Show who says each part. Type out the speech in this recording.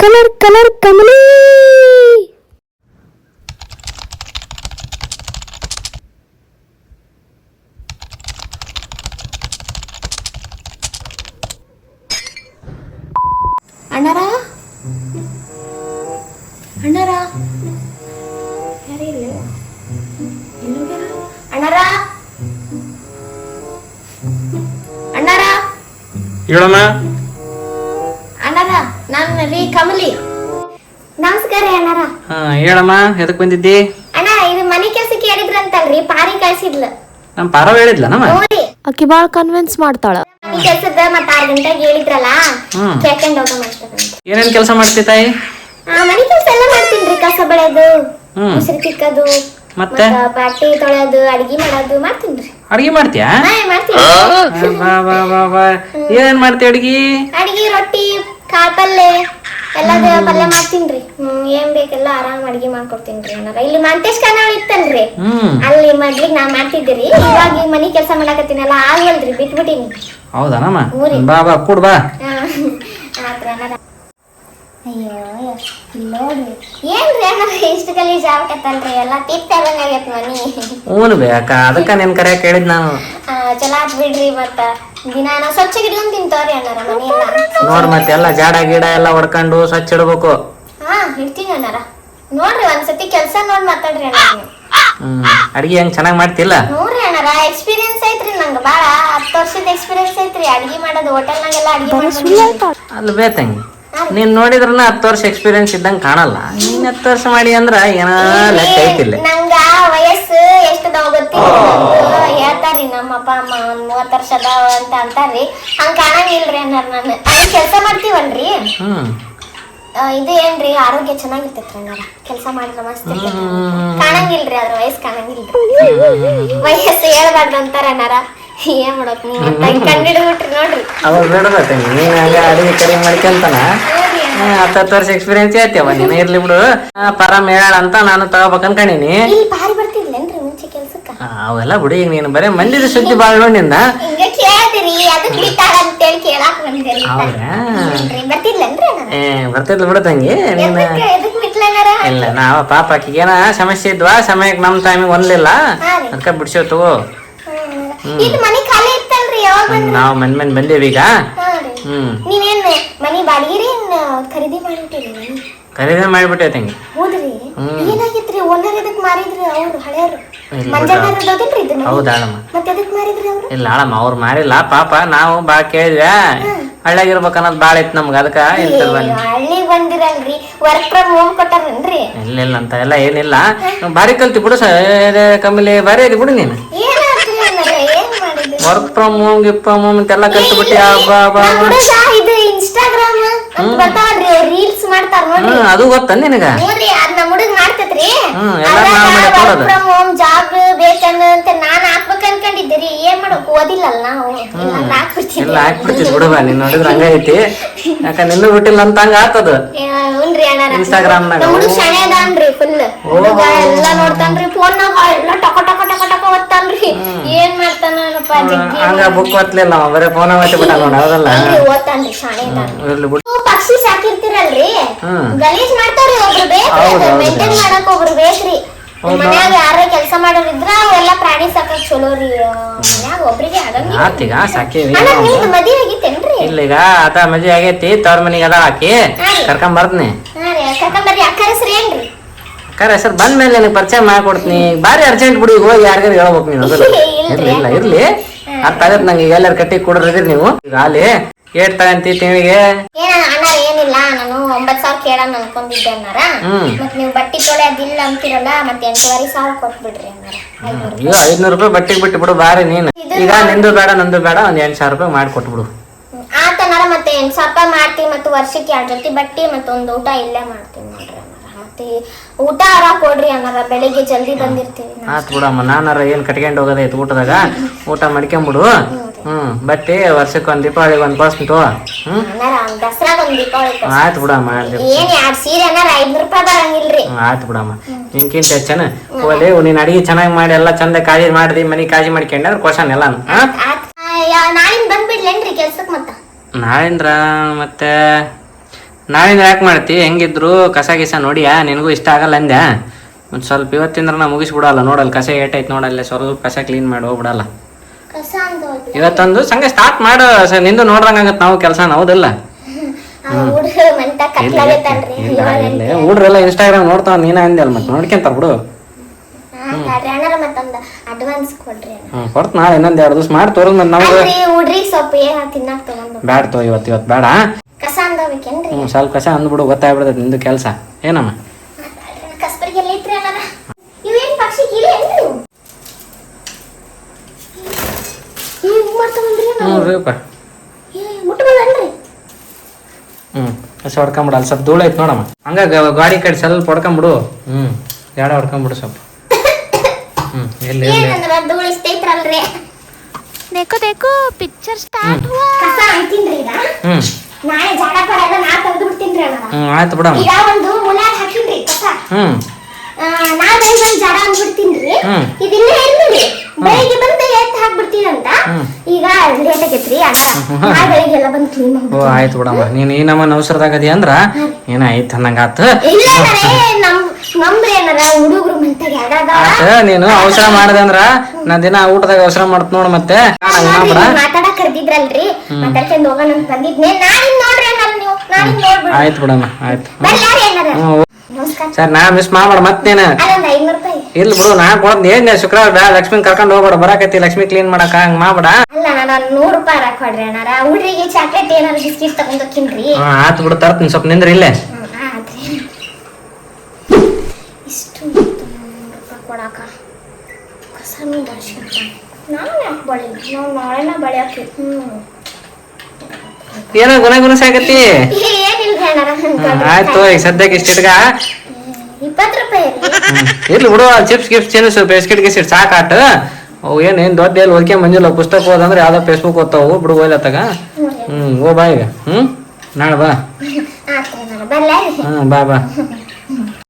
Speaker 1: Colour colour Kamali
Speaker 2: ಅಣ್ಣಾರ ಅಣ್ಣಾರ ಯಾರೇ ಇಲ್ಲ ಎಲ್ಲೋಗ್ಯಾರ ಅಣ್ಣಾರ ಅಣ್ಣಾರ
Speaker 3: ಹೇಳಮ್ಮ
Speaker 2: ನಾನು ರೀ ಕಮಲಿ. ನಮಸ್ಕಾರ ಅಣ್ಣಾರ.
Speaker 3: ಹಾ ಹೇಳಮ್ಮ ಎದಕ್ ಬಂದಿದ್ದಿ?
Speaker 2: ಅಣ್ಣ ಇದು ಮನೆ ಕೆಲಸಕ್ಕೆ ಹೇಳಿದ್ರಂತಲ್ರಿ ಪಾರಿ ಕಳ್ಸಿದ್ಲ.
Speaker 3: ನಮ್ಮ ಪಾರವ್ ಹೇಳಿದ್ಲ ನಮ್ಮ?
Speaker 2: ನೋಡಿ
Speaker 1: ಆಕಿ ಬಾಳ ಕನ್ವಿನ್ಸ್ ಮಾಡ್ತಾಳ.
Speaker 2: ಮನೆ ಕೆಲ್ಸದ ಮತ್ತ ಆರ್ ಗಂಟೆಗೆ ಹೇಳಿದ್ರಲ್ಲ
Speaker 3: ಹ್ಮ್.
Speaker 2: ಕೇಳ್ಕೊಂಡ್ ಹೋಗ ಮಾಡ್ತಾರಂತ
Speaker 3: ಏನೇನ್ ಕೆಲಸ ಮಾಡ್ತಿ ತಾಯಿ?
Speaker 2: ಆ ಮನೆ ಕೆಲಸ ಎಲ್ಲ ಮಾಡ್ತೀನ್ರಿ ಕಸ ಬೆಳೆಯೋದು
Speaker 3: ಹ್ಮ್.
Speaker 2: ಮುಸ್ರಿ ತಿಕ್ಕೋದು
Speaker 3: ಮತ್ತೆ?
Speaker 2: ಬಟ್ಟೆ ತೊಳೆಯೋದು ಅಡಿಗೆ ಮಾಡೋದು ಮಾಡ್ತೀನಿ
Speaker 3: ಅಡ್ಗಿ ಮಾಡ್ತೀಯಾ? ಬಾ ಬಾ ಬಾ ಬಾ ಏನೇನ್ ಮಾಡ್ತಿ ಅಡ್ಗಿ?
Speaker 2: ಅಡಿಗೆ ರೊಟ್ಟಿ ಕಾಳ್ ಪಲ್ಯ ಎಲ್ಲದ ಪಲ್ಯ ಮಾಡ್ತೀನಿ ಹ್ಮ್ ಏನ್ ಬೇಕೆಲ್ಲ ಆರಾಮ್ ಅಡಿಗೆ ಮಾಡ್ಕೊಡ್ತೀನ್ರಿ ಅನ್ನಾರ ಇಲ್ಲಿ ಮಂತೇಶ್ ಕನಾಳ್ ಇತ್ತಲ್ರಿ ಅಲ್ಲಿ ಮೊದ್ಲಿಗ್ ನಾ ಮಾಡ್ತಿದ್ದೀರಿ ಇವಾಗ ಈ ಮನಿ ಕೆಲಸ ಮಾಡಕತ್ತೀನಲ್ಲ ಆಗಲ್ರಿ ಬಿಟ್ಬಿಟ್ಟಿನಿ.
Speaker 3: ಹೌದಾ ನಮ್ಮ?
Speaker 2: ಊರಿ.
Speaker 3: ಬಾ ಬಾ ಕೂಡ್ ಬಾ.
Speaker 2: ಅಯ್ಯೋ ಅಯ್ಯೋ, ಇಲ್ಲಿ ನೋಡ್ರಿ ಏನ್ರಿ ಅನ್ನಾರ ಇಷ್ಟು ಗಲೀಜ್ ಆಗ್ಬೇಕತ್ತಲ್ರಿ ಎಲ್ಲ ತಿಪ್ಪೆಲ್ಲ ಆಗೈತ್ ಮನಿ.
Speaker 3: ಹ್ಞೂ ಬೇಕ? ಅದಕ್ಕ ನಿನ್ ಕರೆ ಕೇಳಿದ್ ನಾನು.
Speaker 2: ಆ, ಚಲೋ ಆತ್ ಬಿಡ್ರಿ ಮತ್ತ. ದಿನ ನಾವು ಸ್ವಚ್ಛ ಗಿಡ್ಕೊಂಡ್ ತಿಂತಾವ್ರಿ ಅಣ್ಣಾರ ಮನಿ ಎಲ್ಲ
Speaker 3: ನೋಡ್ ಮತ್ತೆ ಎಲ್ಲ ಜಾಡ ಗಿಡ ಎಲ್ಲ ಹೊಡ್ಕೊಂಡು ಸ್ವಚ್ಛ ಇಡ್ಬೇಕು.
Speaker 2: ಹಾ ಇಡ್ತೀನಿ ಅಣ್ಣಾರ. ನೋಡ್ರಿ ಒಂದ್ಸತಿ ಕೆಲ್ಸ ನೋಡ್ ಮಾತಾಡ್ರಿ ಅಣ್ಣ ನೀವು.
Speaker 3: ಹ್ಮ್ ಅಡ್ಗಿ ಹೆಂಗ್ ಚೆನ್ನಾಗ್ ಮಾಡ್ತಿಲ್ಲ?
Speaker 2: ನೋಡ್ರಿ ಅಣ್ಣಾರ ಎಕ್ಸ್ಪೀರಿಯನ್ಸ್ ಐತ್ರಿ ನಂಗೆ ಬಾಳ. ಹತ್ತು ವರ್ಷದ ಎಕ್ಸ್ಪೀರಿಯನ್ಸ್ ಐತ್ರಿ. ಅಡ್ಗೆ ಮಾಡೋದು ಹೋಟೆಲ್ನಾಗೆಲ್ಲ ಅಡಿಗೆ ಮಾಡ್ಕೊಂಡು
Speaker 3: ಅಲ್ಲ ಬೇತಂಗಿ ನೀನ್ ನೋಡಿದ್ರನ ಹತ್ತು ವರ್ಷ ಎಕ್ಸ್ಪೀರಿಯನ್ಸ್ ಇದ್ದಂಗೆ ಕಾಣಲ್ಲ. ನೀನ್ ಹತ್ತು ವರ್ಷ ಮಾಡಿ ಅಂದ್ರ ಏನೋ ಲೆಕ್ಕ ಐತಿಲ್ಲ
Speaker 2: ನಂಗ ವಯಸ್ಸು ಎಷ್ಟದಾವ ಗೊತ್ತಿಲ್ಲ ಹೇಳ್ತಾರಿ ಹೇಳ್ತಾರ್ರಿ ನಮ್ಮ ಅಪ್ಪ ಅಮ್ಮ ಒಂದ್ ಮೂವತ್ ವರ್ಷ ಅದಾವ ಅಂತ ಅಂತಾರ್ರಿ. ಹಂಗ ಕಾಣಂಗಿಲ್ರಿ ಅನ್ನಾರ ನಾನು. ಕೆಲಸ ಕೆಲ್ಸ ಮಾಡ್ತೀವಲ್ರಿ?
Speaker 3: ಹ್ಮ್.
Speaker 2: ಆ, ಇದು ಏನ್ರಿ? ಆರೋಗ್ಯ ಚೆನ್ನಾಗಿರ್ತೈತ್ರಿ ಅಣ್ಣಾರ ಕೆಲಸ ಮಾಡಿದ್ರೆ ಮಸ್ತ್ ಇರ್ತೈತ್ರಿ ಕಾಣಂಗಿಲ್ರಿ ಅದ್ರ ವಯಸ್ಸು ಕಾಣಂಗಿಲ್ರಿ. ವಯಸ್ಸು ಹೇಳ್ಬಾರ್ದು ಅಂತಾರ ಅಣ್ಣಾರ ಏನ್ ಮಾಡಕ್ ನೀವು ಕಂಡಿಡ್ಬಿಟ್ರಿ ನೋಡ್ರಿ.
Speaker 3: ಅವಾಗ ಬೇಡದ ತಂಗಿ ನೀನ್ ಹಂಗ ಅಡಿಗೆ ಕಡಿಮೆ ಮಾಡ್ಕೊಂತಾನ ಹತ್ತತ್ತು ವರ್ಷ ಎಕ್ಸ್ಪೀರಿಯನ್ಸ್ ಐತಿವ ನೀನು ಇರ್ಲಿ ಬಿಡು. ಪರಮ್ ಹೇಳ ಅಂತ ನಾನು ತಗೋಬೇಕು ಅನ್ಕೊಂಡಿನಿ
Speaker 2: ಇಲ್ಲಿ ಪಾರಿ ಬರ್ತಿದ್ಲೇನ್ರಿ ಮುಂಚೆ ಕೆಲ್ಸಕ್ಕ?
Speaker 3: ಅವೆಲ್ಲ ಬಿಡಿ ಈಗ ನೀನು ಬರೇ ಮಂದಿದ ಸುದ್ದಿ ಬಾಳ್
Speaker 2: ನೋಡಿ ನಿನ್ನ
Speaker 3: ಏ ಬರ್ತಿದ್ಲು ಬಿಡು ತಂಗಿ ನೀನು. ಇಲ್ಲ ನಾವು ಪಾಪ ಆಕಿಗೇನ ಸಮಸ್ಯೆ ಇದ್ವಾ ಸಮಯಕ್ಕೆ ನಮ್ಮ ಟೈಮಿಗೆ ಒಂದ್ಲಿಲ್ಲ.
Speaker 2: ರೀ.
Speaker 3: ಅದಕ್ಕೆ ಬಿಡ್ಸೋ ತಗೋ.
Speaker 2: ಇದು ಮನೆ ಖಾಲಿ ಇತ್ತಲ್ರಿ ಯಾವಾಗ ಬಂದ್ರಿ?
Speaker 3: ನಾವು ಮನ್ ಮನ್ ಬಂದೇವಿ ಈಗ? ಹ್ಮ್.
Speaker 2: ನೀವೇನ್ ಮನಿ ಬಾಡಿಗೆರಿ ಖರೀದಿ ಮಾಡಿಬಿಟ್ಟಿರಿ?
Speaker 3: ಖರೀದಿ ಮಾಡಿಬಿಟ್ಟೆ ತಂಗಿ.
Speaker 2: ಹೌದ್ರಿ? ಏನಾಗಿತ್ರಿ? ಓನರ್ ಎದಕ್ ಮಾರಿದ್ರಿ ಅವ್ರು ಹಳೆಯರು
Speaker 3: ಹೌದಾಳಮ್ಮ
Speaker 2: ಮತ್ತೆ ಎದಕ್ ಮಾರಿದ್ರಿ ಅವ್ರು?
Speaker 3: ಇಲ್ಲ ಆಳಮ್ಮ ಅವ್ರು ಮಾರಿಲ್ಲ ಪಾಪ ನಾವು ಬಾ ಕೇಳಿದ್ವಿ. ಹಳ್ಳಿಯಾಗಿರ್ಬೇಕು ಅನ್ನೋದು ಭಾಳ ಇತ್ತು ನಮ್ಗೆ ಅದಕ್ಕೆ ಇಂಥದ್ದು ಬನ್ನಿ
Speaker 2: ಹಳ್ಳಿಗ್ ಬಂದಿರಲ್ರಿ ವರ್ಕ್ ಫ್ರಮ್ ಹೋಮ್ ಕೊಟ್ಟಾರನ್ರಿ
Speaker 3: ಇಲ್ಲ ಇಲ್ಲ ಅಂತ ಎಲ್ಲ ಏನಿಲ್ಲ. ಬಾರಿ ಕಲ್ತಿ ಬಿಡು ಸರ್ ಕಮ್ಮಿಲಿ ಭಾರಿ ಐತಿ ಬಿಡು ನೀನು
Speaker 2: ಏನಾದ್ರಿ ಅಣ್ಣಾರ ಏನ್ ಮಾಡಿದ್ರಿ
Speaker 3: work from home gift from home ಅಂತೆಲ್ಲ ಕಲ್ತು ಬಿಟ್ಟಿ
Speaker 2: ಬಾ ಬಾ ಇದು ಇನ್ಸ್ಟಾಗ್ರಾಮ್ ಬರ್ತಾವಲ್ರಿ ರೀಲ್ಸ್ ಮಾಡ್ತಾರ ನೋಡಿ.
Speaker 3: ಹ್ಮ್ ಅದು ಗೊತ್ತ ನಿನಗ?
Speaker 2: ನೋಡ್ರಿ ಅದ್ ನಮ್ಮ ಹುಡುಗ ಮಾಡ್ತೈತ್ರಿ.
Speaker 3: ಹ್ಮ್, ಎಲ್ಲ ನಾವ್ ಮಾಡಿ ಕೊಡೋದು.
Speaker 2: ಫ್ರಮ್ ಹೋಮ್ ಜಾಬ್ ಬೇಕನ್ನ ಅಂತ ನಾನ್ ಅನ್ಕೊಂಡಿದ್ದೀರಿ ಏನ್ ಮಾಡಕ್ ಓದಿಲ್ಲಲ್ಲ ನಾವು? ಇಲ್ಲಾಂದ್ರೆ ಹಾಕ್ಬಿಡ್ತಿದ್ವಿ.
Speaker 3: ಎಲ್ಲ ಹಾಕ್ಬಿಡ್ತಿದ್ ಬಿಡುವ ನೀನ್ ನೋಡಿದ್ರ ಹಂಗ ಐತಿ. ಯಾಕ ನಿನ್ನ ಬಿಟ್ಟಿಲ್ಲ ಅಂತ ಹಂಗ ಆತದ
Speaker 2: ಹುನ್ರಿ ಅಣ್ಣಾರ.
Speaker 3: Instagram ನಾಗ.
Speaker 2: ನಮ್ ಹುಡುಗ ಶಾಣೆ ಅದಾನ್ರಿ ಫುಲ್ ಹುಡುಗ ಎಲ್ಲ ನೋಡ್ತಾನ್ರಿ ಫೋನ್ ನಾಗ ಎಲ್ಲ ಟಕ ಟಕ ಟಕ ಟಕ ಓದ್ತಾನ್ರಿ. ಏನ್ ಮಾಡ್ತಾನಪ್ಪ ಜಗ್ಗಿ
Speaker 3: ಹಂಗ ಬುಕ್ ಓದ್ಲಿಲ್ಲ ಅವ ಬರೇ ಫೋನ್ ಓದ್ತಿ ಬಿಟ್ಟ ನೋಡ ಹೌದಲ್ಲ?
Speaker 2: ಇಲ್ರಿ, ಓದ್ತಾನ್ರಿ ಶಾಣೆ ಅದಾನ
Speaker 3: ಇರ್ಲಿ ಬಿಡು.
Speaker 2: ನೀವು ಪಕ್ಷಿ ಸಾಕಿರ್ತೀರಲ್ರಿ?
Speaker 3: ಹ್ಮ್.
Speaker 2: ಗಲೀಜ್ ಮಾಡ್ತಾವ್ರಿ ಒಬ್ರು ಬೇಕ್ರಿ
Speaker 3: ಹೌದ್ ಹೌದ್
Speaker 2: ಮೇಂಟೈನ್ ಮಾಡಕ್ ಒಬ್ರು ಬೇಕ್ರಿ. ಮನ್ಯಾಗ ಯಾರ ಕೆಲಸ ಮಾಡೋರ್ ಇದ್ರ ಅವೆಲ್ಲ ಪ್ರಾಣಿ ಸಾಕಕ್ ಚಲೋ ರೀ. ಮನ್ಯಾಗ ಒಬ್ರಿಗೆ ಆಗಂಗಿಲ್ಲ
Speaker 3: ಆತೀಗ ಸಾಕೇವಿ
Speaker 2: ಅಣ್ಣ ನಿಮ್ದು ಮದ್ವೆ ಆಗಿತ್ತೇನ್ರಿ?
Speaker 3: ಇಲ್ಲ ಈಗ ಆತ ಮದ್ವೆ ಆಗೈತಿ ತವ್ರ ಮನಿಗೆ ಅದ ಹಾಕಿ ಕರ್ಕೊಂಡ್ ಬರ್ತೀನಿ.
Speaker 2: ಹಾ ರೀ ಕರ್ಕೊಂಬರ್ರಿ ಅಕ್ಕ ಹೆಸ್ರು ಏನ್ರಿ?
Speaker 3: ಕರೆ ಸರ್ ಬಂದ ಮೇಲೆ ನಿನಗೆ ಪರಿಚಯ ಮಾಡ್ಕೊಡ್ತೀನಿ. ಬಾರಿ ಅರ್ಜೆಂಟ್ ಬಿಡಿ ಈಗ ಹೋಗಿ ಯಾರಿಗಾರು ಹೇಳ್ಬೇಕು ನೀನು. ಇರ್ಲಿ ಇಲ್ಲ ಇರ್ಲಿ. ಅರ್ಥ ಆಗತ್ತೆ ನಂಗೆ ಎಲ್ಲಾರು ಕಟ್ಟಿ ಕೊಡ್ರಿ ನೀವು. ಈಗ ಅಲ್ಲಿ ಏಟ್ ತಗಂತಿ ತಿಂಗಳಿಗೆ.
Speaker 2: ಏನಿಲ್ಲ ನಾನು ಒಂಬತ್ ಸಾವಿರ ಕೇಳೋಣ ಅನ್ಕೊಂಡಿದ್ದೆ ಅನ್ನಾರ.
Speaker 3: ಮತ್ತೆ
Speaker 2: ಮತ್ ನೀವು ಬಟ್ಟಿ ತೊಳೆಯೋದಿಲ್ಲ ಅಂತಿರಲ್ಲ ಮತ್ತೆ ಎಂಟೂವರೆ ಸಾವಿರ ಕೊಟ್ಬಿಡ್ರಿ ಅನ್ನಾರ.
Speaker 3: ಈಗ ಐದ್ನೂರು ರೂಪಾಯಿ ಬಟ್ಟೆಗೆ ಬಿಟ್ಟು ಬಿಡು ಬಾರಿ ನೀನು. ಈಗ ನಿಂದು ಬೇಡ ನಂದು ಬೇಡ ಒಂದ್ ಎಂಟು ಸಾವಿರ ರೂಪಾಯಿ ಮಾಡಿ ಕೊಟ್ಬಿಡು.
Speaker 2: ಆತನಾರ ಮತ್ತೆ ಸಪ್ಪ ಸಾವಿರ ರೂಪಾಯಿ ಮಾಡ್ತೀವಿ ಮತ್ತು ವರ್ಷಕ್ಕೆ ಎರಡು ಜೊತೆ ಬಟ್ಟಿ ಮತ್ತೊಂದು ಒಂದು ಊಟ ಇಲ್ಲೇ ಮಾಡ್ತೀನಿ ನೋಡ್ರಿ. ಮತ್ತೆ ಊಟ ಆರ ಕೊಡ್ರಿ ಅನ್ನಾರ ಬೆಳಿಗ್ಗೆ ಜಲ್ದಿ ಬಂದಿರ್ತೀವಿ ನಾವು.
Speaker 3: ಆತ್ ಬಿಡಮ್ಮ ನಾನಾರ ಏನ್ ಕಟ್ಕೊಂಡು ಹೋಗೋದೈತೆ ಊಟದಾಗ? ಊಟ ಮಾಡ್ಕೊಂಬಿಡು. ಹ್ಮ್ ಬಟ್ಟೆ ವರ್ಷಕ್ಕೆ ಒಂದ್ ದೀಪಾವಳಿಗೆ ಒಂದ್ ಹ್ಮ್?
Speaker 2: ಅನ್ನಾರ ಒಂದ್ ದಸರಾಗ ಒಂದ್ ದೀಪಾವಳಿ ಕೊಡ್ಸಿ.
Speaker 3: ಆಯ್ತು ಬಿಡಮ್ಮ
Speaker 2: ಏನ್ ಎರಡ್ ಸೀರೆ ಅನ್ನಾರ ಐದ್ನೂರು ರೂಪಾಯಿ ಬರಂಗಿಲ್ರಿ.
Speaker 3: ಹ್ಮ್, ಆಯ್ತು ಬಿಡಮ್ಮ. ನಿನ್ಕಿಂತ ಹೆಚ್ಚನ ಓಲೆ ನೀನ್ ಅಡಿಗೆ ಚೆನ್ನಾಗಿ ಮಾಡಿ ಎಲ್ಲ ಚಂದ ಕಾಜಿ ಮಾಡಿದಿ ಮನಿ ಕಾಳಜಿ ಮಾಡ್ಕೊಂಡೆ ಅಂದ್ರೆ ಕ್ವಶನ್ ಎಲ್ಲ
Speaker 2: ಆತ್- ಆ, ಯಾ- ನಾಳಿಂದ ಬಂದ್ಬಿಡ್ಲೇನ್ರಿ ಕೆಲ್ಸಕ್ ಮತ್ತ?
Speaker 3: ನಾಳೆಂದ್ರ ಮತ್ತೆ ನಾಳಿಂದ ಯಾಕೆ ಮಾಡ್ತಿ? ಹೆಂಗಿದ್ರು ಕಸ ಗಿಸ ನೋಡಿಯಾ? ನಿನಗೂ ಇಷ್ಟ ಆಗಲ್ಲ ಅಂದ್ಯಾ? ಒಂದು ಸ್ವಲ್ಪ ಇವತ್ತಿಂದ್ರ ನಾ ಮುಗಿಸ್ಬಿಡಲ್ಲ ನೋಡಲ್ಲ. ಕಸ ಏಟೈತೆ ನೋಡಲ್ಲ ಸ್ವಲ್ಪ ಕಸ ಕ್ಲೀನ್ ಮಾಡಿ ಹೋಗ್ಬಿಡಲ್ಲ. ಇವತ್ತೊಂದು ಸಂಗೆ ಸ್ಟಾರ್ಟ್ ಮಾಡು. ನಿಂದು ನೋಡ್ರಂಗಾಗತ್ತೆ ನಾವು ಕೆಲಸ ಹೌದಲ್ಲ? ಹುಡ್ರೆಲ್ಲ ಇನ್ಸ್ಟಾಗ್ರಾಮ್ ನೋಡ್ತಾವ ನೀನ ಅಂದ್ಯಲ್ಲ ಮತ್ತೆ ನೋಡ್ಕೊಂತಾರ ಬಿಡು. ಕೊಡ್ತ ನಾಳೆ ಇನ್ನೊಂದು ಎರಡು ದಿವಸ. ಮಾಡಿ ತೋರಿದ್ ಮತ್ತೆ
Speaker 2: ತಗೊಂಡು
Speaker 3: ಬ್ಯಾಡ ತೋ ಇವತ್ತು ಇವತ್ತು ಬೇಡ ಹ್ಞೂ ಸ್ವಲ್ಪ ಕಸ ಅಂದ್ಬಿಡು ಗೊತ್ತಾಗ್ಬಿಡ್ತೈತೆ ನಿಂದು ಕೆಲಸ. ಏನಮ್ಮ? ಹ್ಞೂ ಕಸ ಹೊಡ್ಕೊಂಬಿಡು ಅಲ್ಲಿ ಸ್ವಲ್ಪ ಧೂಳು ಐತೆ ನೋಡಮ್ಮ ಹಂಗ ಗಾಡಿ ಕಡೆ ಸ್ವಲ್ಪ ಹೊಡ್ಕೊಂಬಿಡು. ಹ್ಞೂ ಜಾಡ ಹೊಡ್ಕೊಂಬಿಡು ಸ್ವಲ್ಪ. ಹ್ಞೂ ಎಲ್ಲಿ
Speaker 2: ಪಿಕ್ಚರ್ ಇಷ್ಟ
Speaker 3: ಆಯ್ತು ಬಿಡ
Speaker 2: ಈಗ ಒಂದು ಮುಲಾಗ್ ಹಾಕಿನ್ರಿ ಕಸ
Speaker 3: ಹ್ಞೂ
Speaker 2: ಆ, ನಾ ಬೆಳಿಗ್ಗೆ ಒಂದ್ ಜಡ ಅಂದ್ಬಿಡ್ತೀನ್ರಿ
Speaker 3: ಹ್ಮ್.
Speaker 2: ಇದಿಲ್ಲ ಇರ್ಲಿ ಬೆಳಿಗ್ಗೆ ಬಂದು ಎತ್ತು ಹಾಕ್ಬಿಡ್ತೀನಿ ಅಂತ. ಈಗ ಲೇಟ್ ಆಗೈತ್ರಿ ಅಂತ ನಾ ಬೆಳಿಗ್ಗೆ ಎಲ್ಲ ಬಂದು ಕ್ಲೀನ್
Speaker 3: ಓ ಆಯ್ತು ಬಿಡಮ್ಮ. ನೀನು ಈ ನಮ್ಮ ಅದೇ ಅಂದ್ರ ಅನ್ನಂಗ ಆತು.
Speaker 2: ಇಲ್ಲ ನಮ್ ನಮ್ರಿ ಏನಾರ ಹುಡುಗರು ಮಂತಾಗ ಎರಡದಾವ
Speaker 3: ಆತ ನೀನು ಅವಸರ ಮಾಡ್ದೆ ಅಂದ್ರ ನಾ ದಿನ ಊಟದಾಗ ಅವಸರ ಮಾಡ್ತ ನೋಡ ಮತ್ತೆ. ಹಂಗ ಮಾಡ್ಬೇಡ.
Speaker 2: ಮಾತಾಡಕ್ ಕರ್ದಿದ್ರಲ್ರಿ. ಮಾತಾಡ್ಕೊಂಡ್ ಹೋಗೋಣ ಅಂತ ಬಂದಿದ್ನೆ ನಾಳಿನ್ ನೋಡ್ರಿ
Speaker 3: ಆಯ್ತು ಬಿಡಮ್ಮ ಆಯ್ತು. ಸರ್ ನಾ ಮಿಸ್ ಮಾಡ್ಬೇಡ ಮತ್ತೇನ? ಇಲ್ಲಿ ಬಿಡು ನಾ ಕೊಡ್ತೀನಿ ಏನ್ ಶುಕ್ರವಾರ ಬ್ಯಾ ಲಕ್ಷ್ಮಿ ಕರ್ಕೊಂಡು ಹೋಗ್ಬೇಡ ಬರಾಕೈತಿ ಲಕ್ಷ್ಮಿ ಕ್ಲೀನ್ ಮಾಡಕ ಹಂಗ್ ಮಾಡ್ಬೇಡ.
Speaker 2: ನೂರು ರೂಪಾಯಿ ಹಾಕೊಡ್ರಿ ಅಣ್ಣಾರ. ಹುಡ್ರಿಗೆ ಚಾಕ್ಲೇಟ್ ಏನಾರ ಬಿಸ್ಕಿಟ್ ತಗೊಂಡ್ ಹೋಗ್ತೀನ್ರಿ
Speaker 3: ಹಾ ಆತು ಬಿಡು ತರ್ತೀನಿ ಸ್ವಲ್ಪ ನಿಂದ್ರಿ ಇಲ್ಲೇ.
Speaker 2: ಇಷ್ಟು ಕೊಡಾಕ. ಕಸನು ನಾನು ಯಾಕೆ ನಾವು ನಾಳೆನ
Speaker 3: ಏನೋ ಗುಣ ಗುಣಸ ಆಗತ್ತಿ
Speaker 2: ಏನಿಲ್ರಿ ಅಣ್ಣಾರ
Speaker 3: ಹ್ಮ್, ಆಯ್ತು ಈಗ ಸದ್ಯಕ್ಕೆ ಇಷ್ಟ ಇಲ್ಲಿ. ಇರ್ಲಿ ಬಿಡು ಚಿಪ್ಸ್ ಗಿಪ್ಸ್ ತಿನ್ನಿಸು ಬಿಸ್ಕಿಟ್ ಗಿಸ್ಕಿಟ್ ಸಾಕಾಟ ಅವು ಏನ್ ಏನ್ ದೊಡ್ಡ ಎಲ್ಲಿ ಓದ್ಕೆ ಮಂಜಿಲ್ಲ ಪುಸ್ತಕ ಓದಂದ್ರೆ ಯಾವ್ದೋ ಫೇಸ್ಬುಕ್ ಓದ್ತಾವು ಬಿಡು ಹೋಯ್ಲ
Speaker 2: ಹ್ಞೂ
Speaker 3: ಹ್ಮ್ ಓ ಬಾ ಈಗ ಹ್ಮ್ ನಾಳೆ ಬಾ. ಹ್ಮ್ ಬಾ ಬಾ.